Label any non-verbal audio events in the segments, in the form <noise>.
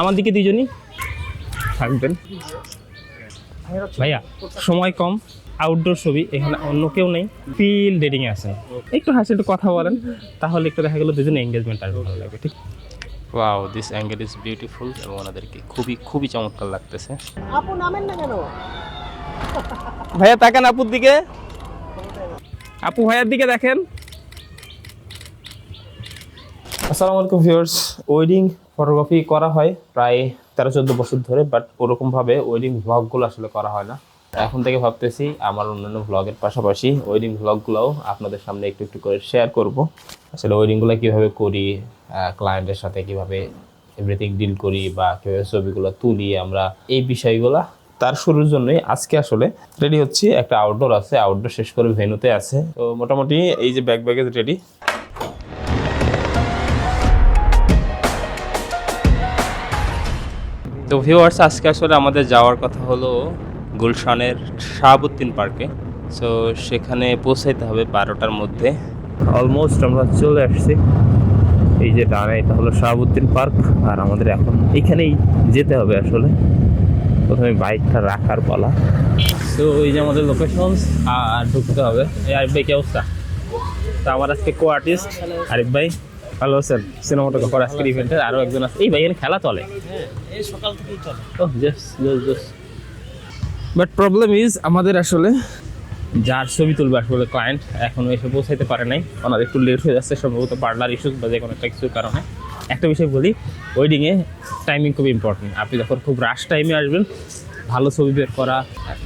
আমার দিকে দুজনই থাকবেন। ভাইয়া সময় কম আউটডোর ছবি এখানে অন্য কেউ নেই ফিল ডেটিং আছে। একটু হাসি একটু কথা বলেন তাহলে একটু দেখা গেলো দুজনে এঙ্গেজমেন্ট আর ভালো লাগবে ঠিক? Wow this angle is beautiful এবং ওনাদেরকে খুবই খুবই চমৎকার লাগতেছে। আপু নামেন না কেন? ভাইয়া তাকান আপুর দিকে। আপু ভাইয়ার দিকে দেখেন। আসসালামু আলাইকুম ভিউয়ার্স ওয়েডিং ফটোগ্রাফি করা হয় প্রায় তেরো, চোদ্দ বছর ধরে বাট ওরকমভাবে ওয়েডিং ভ্লগগুলো আসলে করা হয় না। এখন থেকে ভাবতেছি আমার অন্যান্য ভ্লগের পাশাপাশি ওয়েডিং ভ্লগগুলোও আপনাদের সামনে একটু একটু করে শেয়ার করব। আসলে ওয়েডিংগুলো কীভাবে করি ক্লায়েন্টের সাথে কীভাবে এভরিথিং ডিল করি বা কীভাবে ছবিগুলো তুলি আমরা, এই বিষয়গুলো তার শুরুর জন্যই আজকে আসলে রেডি হচ্ছি। একটা আউটডোর আছে আউটডোর শেষ করে ভেনুতে আছে। তো মোটামুটি এই যে ব্যাগ ব্যাগেজ রেডি তো ভিউয়ার্স আজকে আসলে আমাদের যাওয়ার কথা হলো গুলশানের শাহাবুদ্দিন পার্কে সো সেখানে পৌঁছাইতে হবে বারোটার মধ্যে। অলমোস্ট আমরা চলে আসছি। এই যে ডানে এটা হলো শাহাবুদ্দিন পার্ক আর আমাদের এখন এখানেই যেতে হবে আসলে। প্রথমে বাইকটা রাখার পালা। তো এই যে আমাদের লোকেশন আর ঢুকতে হবে। এই আরিফ ভাই, কি অবস্থা? তো আমার আজকে কো আর্টিস্ট আরিফ ভাই। ভালো আছেন সিনেমাটোগ্রাফার আজকের ইভেন্টের আরও একজন আছে। এই ভাই এখানে খেলা চলে? এই সকাল থেকেই চলে। ও বাট প্রবলেম ইজ আমাদের আসলে যার ছবি তুলবে আসলে ক্লায়েন্ট এখনও এসে পৌঁছাইতে পারে নাই। ওনার একটু লেট হয়ে যাচ্ছে সম্ভবত পার্লার ইস্যুস বা যে কোনো একটা কিছুর কারণে। একটা বিষয় বলি ওয়েডিংয়ে টাইমিং খুব ইম্পর্টেন্ট আপনি যখন খুব রাশ টাইমে আসবেন ভালো ছবি বের করা,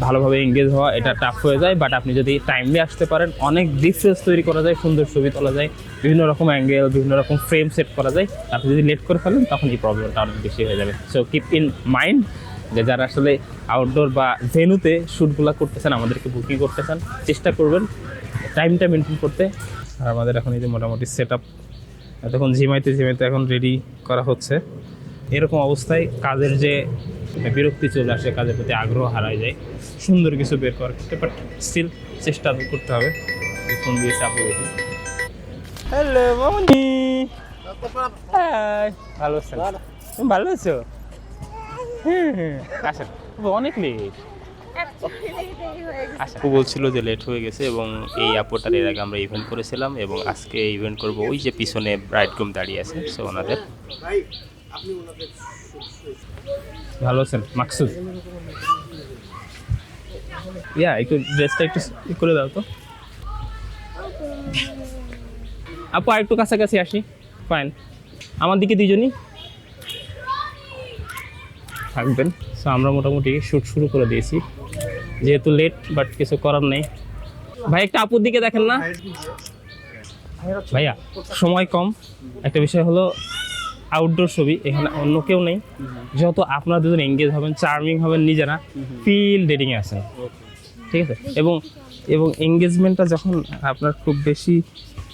ভালোভাবে এঙ্গেজ হওয়া, এটা টাফ হয়ে যায় বাট আপনি যদি টাইমলি আসতে পারেন, অনেক ডিফারেন্স তৈরি করা যায়, সুন্দর ছবি তোলা যায়, বিভিন্ন রকম অ্যাঙ্গেল বিভিন্ন রকম ফ্রেম সেট করা যায়, আপনি যদি লেট করে ফেলেন, তখন এই প্রবলেমটা অনেক বেশি হয়ে যাবে। সো কিপ ইন মাইন্ড যে যারা আসলে আউটডোর বা ভেনুতে শ্যুটগুলো করতেছেন, আমাদেরকে বুকিং করতেছেন, চেষ্টা করবেন টাইমটা মেনটেন করতে। আর আমাদের এখন এই যে মোটামুটি সেট আপ তখন ঝিমাইতে ঝিমাইতে এখন রেডি করা হচ্ছে। এরকম অবস্থায় কাজের যে বিরক্তি চলে আসে কাজের প্রতি আগ্রহ হারায় যায়। সুন্দর কিছু বের করার ক্ষেত্রে বাট স্টিল চেষ্টা করতে হবে। ফোন দিয়ে চাপ হ্যালো মামনি। ভালো আছেন? তুমি ভালো আছো? আসেন। অনেক লেট আপু বলছিল যে লেট হয়ে গেছে এবং এই আপুটার এর আগে আমরা ইভেন্ট করেছিলাম এবং আজকে ইভেন্ট করব। ওই যে পিছনে ব্রাইড গ্রুম দাঁড়িয়ে আছে সো ওনাদের। ভালো আছেন? মাকসুদ? ইয়া একটু ড্রেসটা একটু করে দাও তো। আপু আর একটু কাছাকাছি আসি। ফাইন আমার দিকে দুজনই থাকবেন। সো আমরা মোটামুটি শ্যুট শুরু করে দিয়েছি। যেহেতু লেট বাট কিছু করার নেই। ভাই একটা আপুর দিকে দেখেন না। ভাইয়া সময় কম। একটা বিষয় হলো আউটডোর ছবি এখানে অন্য কেউ নেই। যত আপনারা দুজন এঙ্গেজ হবেন চার্মিং হবেন নিজেরা ফিল ডেটিংয়ে আছেন। ঠিক আছে? এবং এবং এঙ্গেজমেন্টটা যখন আপনার খুব বেশি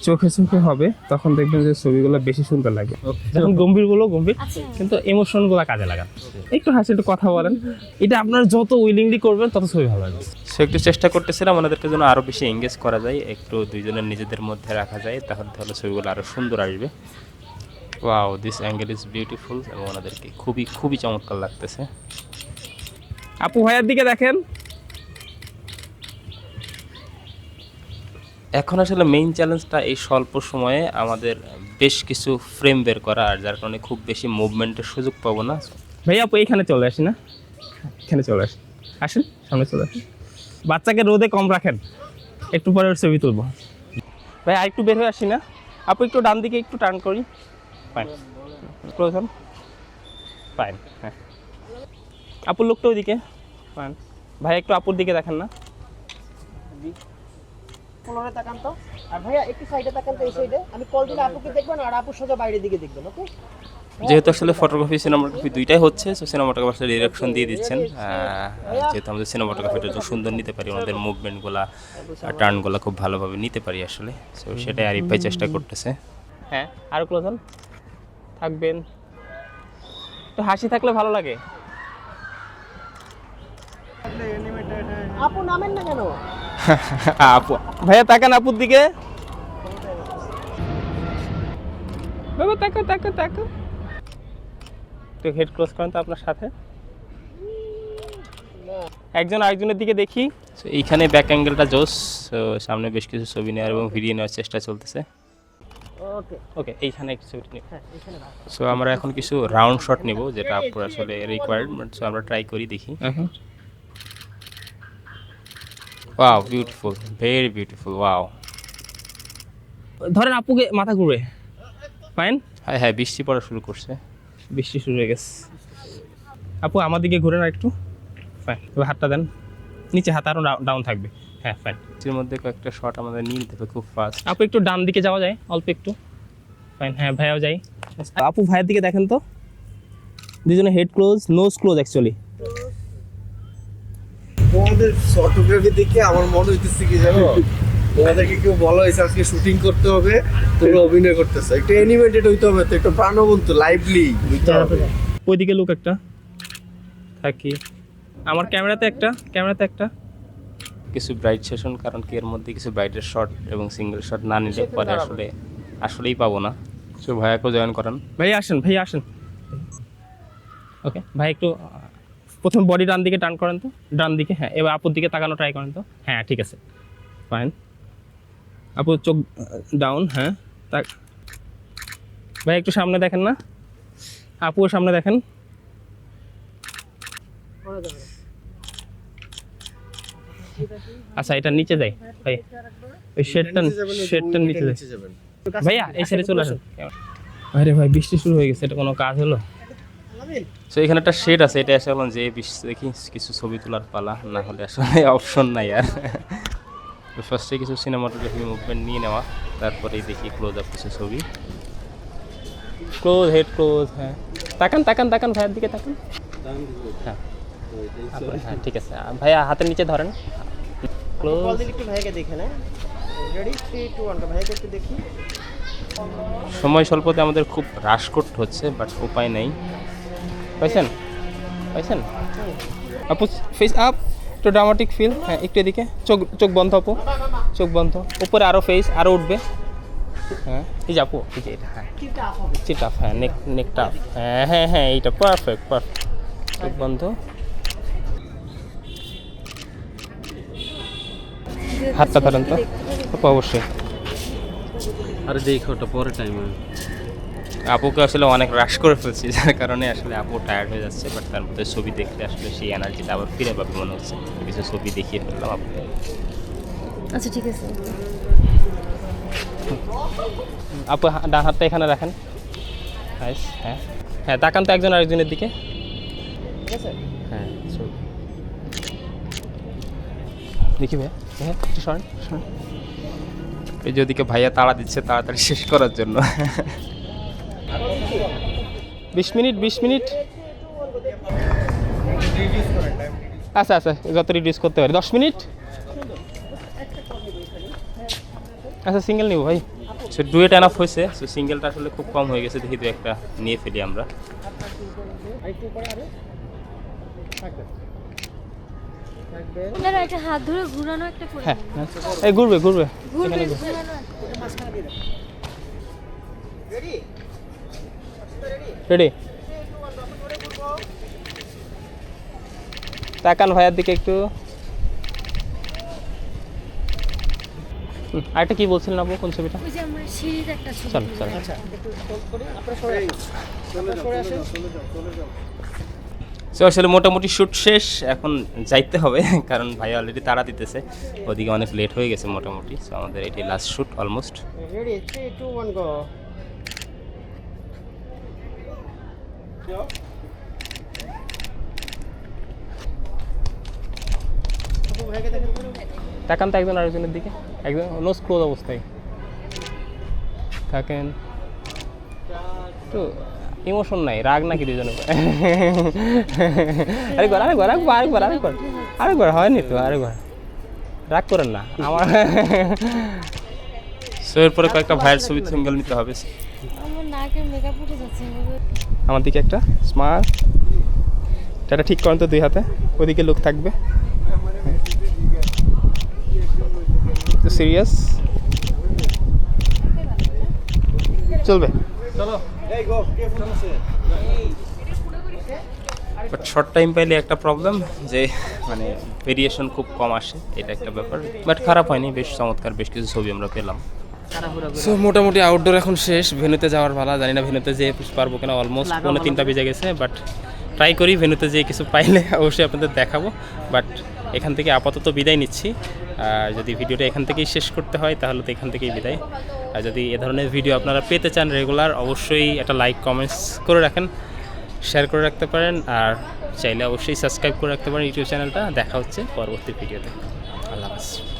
চোখে চোখে হবে তখন দেখবেন যে ছবিগুলো বেশি সুন্দর লাগে। যখন গম্ভীরগুলো গম্ভীর কিন্তু ইমোশনগুলো কাজে লাগান। একটু হাসি একটু কথা বলেন। এটা আপনার যত উইলিংলি করবেন তত ছবি ভালো লাগবে। সে একটু চেষ্টা করতেছিলাম ওনাদেরকে যেন আরও বেশি এঙ্গেজ করা যায় একটু দুইজনের নিজেদের মধ্যে রাখা যায় তাহলে তাহলে ছবিগুলো আরও সুন্দর আসবে। Wow this angle is beautiful এবং ওনাদেরকে খুবই খুবই চমৎকার লাগতেছে। আপু ভাইয়ার দিকে দেখেন। এখন আসলে মেইন চ্যালেঞ্জটা এই স্বল্প সময়ে আমাদের বেশ কিছু ফ্রেম বের করা আর যার কারণে খুব বেশি মুভমেন্টের সুযোগ পাবো না। ভাই আপু এইখানে চলে আসি না? এখানে চলে আসি। আসেন সামনে চলে আসেন বাচ্চাকে রোদে কম রাখেন। একটু পরে ছবি তুলবো। ভাই আর একটু বের হয়ে আসি না? আপু একটু ডান দিকে একটু টার্ন করি। ফাইন ক্লোজ হন ফাইন হ্যাঁ। আপুর লোকটা ওইদিকে। ফাইন ভাই একটু আপুর দিকে দেখেন না। ফ্লোরে তাকান তো। আর ভাইয়া একটু সাইডে তাকান তো এই সাইডে আমি কল দিলে আপুকে দেখবেন আর আপু সোজা বাইরের দিকে দেখবেন ওকে যেহেতু আসলে ফটোগ্রাফি সিনেমাটোগ্রাফি দুইটাই হচ্ছে সো সিনেমাটোগ্রাফি আসলে ডিরেকশন দিয়ে দিচ্ছেন। যেহেতু আমাদের সিনেমাটোগ্রাফিটা যত সুন্দর নিতে পারি ওনাদের মুভমেন্টগুলো টার্নগুলো খুব ভালোভাবে নিতে পারি আসলে। সো সেটাই আরিফ ভাই চেষ্টা করতেছে। হ্যাঁ আরও ক্লোজ হন থাকবেন। একটু হাসি থাকলে ভালো লাগে। আপু নামেন না কেন? <laughs> আপু ভাইয়া তাকান আপুর দিকে। বাবা তাকো তাকো তাকো একটু হেড ক্লোজ করেন তো আপনার সাথে। একজন আরেকজনের দিকে দেখি। এইখানে ব্যাক অ্যাঙ্গেলটা জোস। সামনে বেশ কিছু ছবি নেওয়ার এবং ভিডিও নেওয়ার চেষ্টা চলতেছে। ওকে ওকে এইখানে একটু ছবি নিই হ্যাঁ। সো আমরা এখন কিছু রাউন্ড শট নেব যেটা আপুর আসলে রিকোয়ারমেন্ট সো আমরা ট্রাই করি দেখি। Wow beautiful very beautiful wow ধরেন আপুকে মাথা ঘুরে। ফাইন হ্যাঁ হ্যাঁ বৃষ্টি পড়া শুরু করছে। বৃষ্টি শুরু হয়ে গেছে। আপু আমার দিকে ঘুরে না একটু। ফাইন হাতটা দেন। নিচে হাত আরও ডাউন থাকবে। হ্যাঁ ফাইন এর মধ্যে কয়েকটা শট আমাদের নিয়ে নিতে হবে খুব ফাস্ট আপু একটু ডান দিকে যাওয়া যায় অল্প একটু। ফাইন হ্যাঁ ভাইয়াও যাই। আপু ভাইয়ের দিকে দেখেন তো। দুজনে head close nose close actually তোমাদের ফটোগ্রাফি দেখে আমার মনে হইতেছে কি জানো? তোমাদেরকে কেউ বলা হয়েছে আজকে শুটিং করতে হবে তোমরা অভিনয় করতেছো। একটু অ্যানিমেটেড হইতে হবে তো একটু প্রাণবন্ত লাইভলি হইতে হবে। ওইদিকে লোক একটা। থাকি। আমার ক্যামেরাতে একটা ক্যামেরাতে একটা। কিছু ব্রাইট সেশন কারণ কি এর মধ্যে কিছু ব্রাইটের শট এবং সিঙ্গেল শট না নিলে পরে আসলে আসলেই পাবো না। সো ভাইয়াকেও জয়েন করান। ভাই আসেন ভাই আসেন। ওকে ভাই একটু প্রথম বডি ডান দিকে টান করেন তো। ডান দিকে হ্যাঁ এবার আপুর দিকে তাকানো ট্রাই করেন তো। হ্যাঁ ঠিক আছে। ফাইন আপু চোখ ডাউন হ্যাঁ তাক। ভাই একটু সামনে দেখেন না। আপুর সামনে দেখেন। আচ্ছা এটা নিচে যাই। ভাই ওই শেডটা শেডটা নিচে যাই। ভাইয়া এই সাইডে চলে আসেন। আরে ভাই বৃষ্টি শুরু হয়ে গেছে এটা কোনো কাজ হলো? সো এখানে একটা শেড আছে এটা এসে বললাম যে বৃষ্টি দেখি কিছু ছবি তোলার পালা না হলে আসলে অপশন নাই আর। ফার্স্টে কিছু সিনেমাটোগ্রাফি মুভমেন্ট নিয়ে নেওয়া তারপরেই দেখি ক্লোজ আপ কিছু ছবি। ক্লোজ হেড ক্লোজ হ্যাঁ। তাকান তাকান তাকান ভাইয়ের দিকে তাকান। হ্যাঁ। হ্যাঁ ঠিক আছে। ভাইয়া হাতের নিচে ধরেন। ক্লোজ একটু ভাইকে দেখে না রেডি থ্রি টু ওয়ান ভাইকে একটু দেখি। সময় স্বল্পতে আমাদের খুব হ্রাস করতে হচ্ছে বাট উপায় নেই। পাইছেন? পাইছেন? আপু ফেস আপ একটু ড্রামাটিক ফিল হ্যাঁ একটু এদিকে। চোখ চোখ বন্ধ আপু। চোখ বন্ধ। উপরে আরও ফেস আরও উঠবে। হ্যাঁ এই যে আপু এই যে এটা হ্যাঁ। চিটাফ হ্যাঁ নেক নেকটা হ্যাঁ হ্যাঁ হ্যাঁ এইটা পারফেক্ট পারফেক্ট চোখ বন্ধ। হাতটা ধরেন তো। অবশ্যই। আরে দেখো ওটা পরে টাইম আপুকে আসলে অনেক রাশ করে ফেলছি যার কারণে আসলে আপু টায়ার্ড হয়ে যাচ্ছে বাট তার মধ্যে ছবি দেখলে আসলে সেই এনার্জিটা আবার ফিরে পাবে মনে হচ্ছে। কিছু ছবি দেখিয়ে ফেললাম আপুকে আচ্ছা ঠিক আছে। আপু ডান হাতটা এখানে রাখেন। হ্যাঁ। হ্যাঁ তাকান তো একজন আরেকজনের দিকে। ঠিক আছে। হ্যাঁ দেখি ভাইয়া হ্যাঁ একটু সরেন সরেন। এই যে ওদিকে ভাইয়া তাড়া দিচ্ছে তাড়াতাড়ি শেষ করার জন্য। বিশ মিনিট বিশ মিনিট। আচ্ছা আচ্ছা যত রিডিউস করতে পারি। দশ মিনিট? আচ্ছা সিঙ্গেল নিব ভাই। সো ডুয়েট এনাফ হয়েছে। সো সিঙ্গেলটা আসলে খুব কম হয়ে গেছে। দেখি দু একটা নিয়ে ফেলি আমরা আরেকটু পরে আরে থাকবে থাকবে আপনারা একটা হাত ধরে ঘুরানো একটা করে হ্যাঁ হ্যাঁ। এই ঘুরবে ঘুরবে ঘুরবে রেডি? রেডি? তাকান ভাইয়ার দিকে একটু। আরেকটা কি বলছিলেন আপু কোন ছবিটা? চল চল। আচ্ছা সো আসলে মোটামুটি শ্যুট শেষ। এখন যাইতে হবে <laughs> কারণ ভাই অলরেডি তাড়া দিতেছে। ওদিকে অনেক লেট হয়ে গেছে মোটামুটি। সো আমাদের এটি লাস্ট শ্যুট অলমোস্ট তো। তাকান তো একজন আরেকজনের দিকে। একজন নোজ ক্লোজ অবস্থায়। থাকেন। একটু ইমোশন নাই রাগ নাকি দুজনে আরেকবার আরেকবার আরেকবার আরেকবার আরেকবার। আরেকবার হয়নি তো আরেকবার। রাগ করেন না আমার সো এরপরে কয়েকটা ভাইয়ের ছবি সিঙ্গেল নিতে হবে। আমার নাকে মেকআপ উঠে যাচ্ছে আমার দিকে একটা স্মার্ট এটা ঠিক করেন তো দুই হাতে ওদিকে লোক থাকবে। সিরিয়াস চলবে। আছে বাট শর্ট টাইম পাইলে একটা প্রবলেম যে মানে ভেরিয়েশন খুব কম আসে এটা একটা ব্যাপার। বাট খারাপ হয়নি বেশ চমৎকার বেশ কিছু ছবি আমরা পেলাম। সো মোটামুটি আউটডোর এখন শেষ ভেনুতে যাওয়ার ভালো জানি না ভেনুতে যেয়ে পারব কিনা অলমোস্ট পৌনে তিনটা বেজে গেছে বাট ট্রাই করি ভেনুতে যেয়ে কিছু পাইলে অবশ্যই আপনাদের দেখাবো। বাট এখান থেকে আপাতত বিদায় নিচ্ছি। আর যদি ভিডিওটা এখান থেকেই শেষ করতে হয় তাহলে তো এখান থেকেই বিদায়। আর যদি এ ধরনের ভিডিও আপনারা পেতে চান রেগুলার অবশ্যই একটা লাইক কমেন্টস করে রাখেন শেয়ার করে রাখতে পারেন, আর চাইলে অবশ্যই সাবস্ক্রাইব করে রাখতে পারেন ইউটিউব চ্যানেলটা দেখা হচ্ছে পরবর্তী ভিডিওতে আল্লাহ হাফেজ।